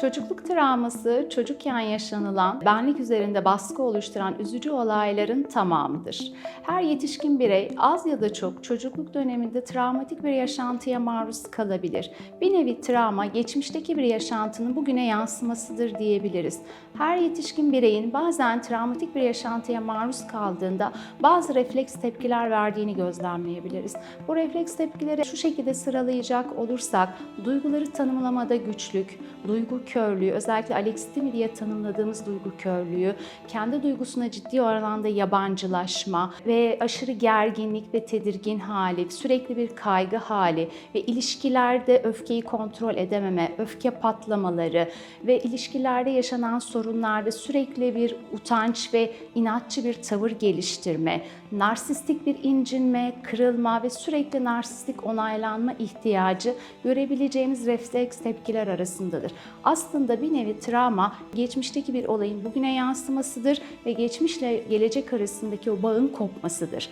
Çocukluk travması çocukken yaşanılan, benlik üzerinde baskı oluşturan üzücü olayların tamamıdır. Her yetişkin birey az ya da çok çocukluk döneminde travmatik bir yaşantıya maruz kalabilir. Bir nevi travma geçmişteki bir yaşantının bugüne yansımasıdır diyebiliriz. Her yetişkin bireyin bazen travmatik bir yaşantıya maruz kaldığında bazı refleks tepkiler verdiğini gözlemleyebiliriz. Bu refleks tepkileri şu şekilde sıralayacak olursak duyguları tanımlamada güçlük, duygu körlüğü, özellikle alexithemi diye tanımladığımız duygu körlüğü, kendi duygusuna ciddi oranda yabancılaşma ve aşırı gerginlik ve tedirgin hali, sürekli bir kaygı hali ve ilişkilerde öfkeyi kontrol edememe, öfke patlamaları ve ilişkilerde yaşanan sorunlarda sürekli bir utanç ve inatçı bir tavır geliştirme, narsistik bir incinme, kırılma ve sürekli narsistik onaylanma ihtiyacı görebileceğimiz refleks tepkiler arasındadır. Aslında bir nevi travma geçmişteki bir olayın bugüne yansımasıdır ve geçmişle gelecek arasındaki o bağın kopmasıdır.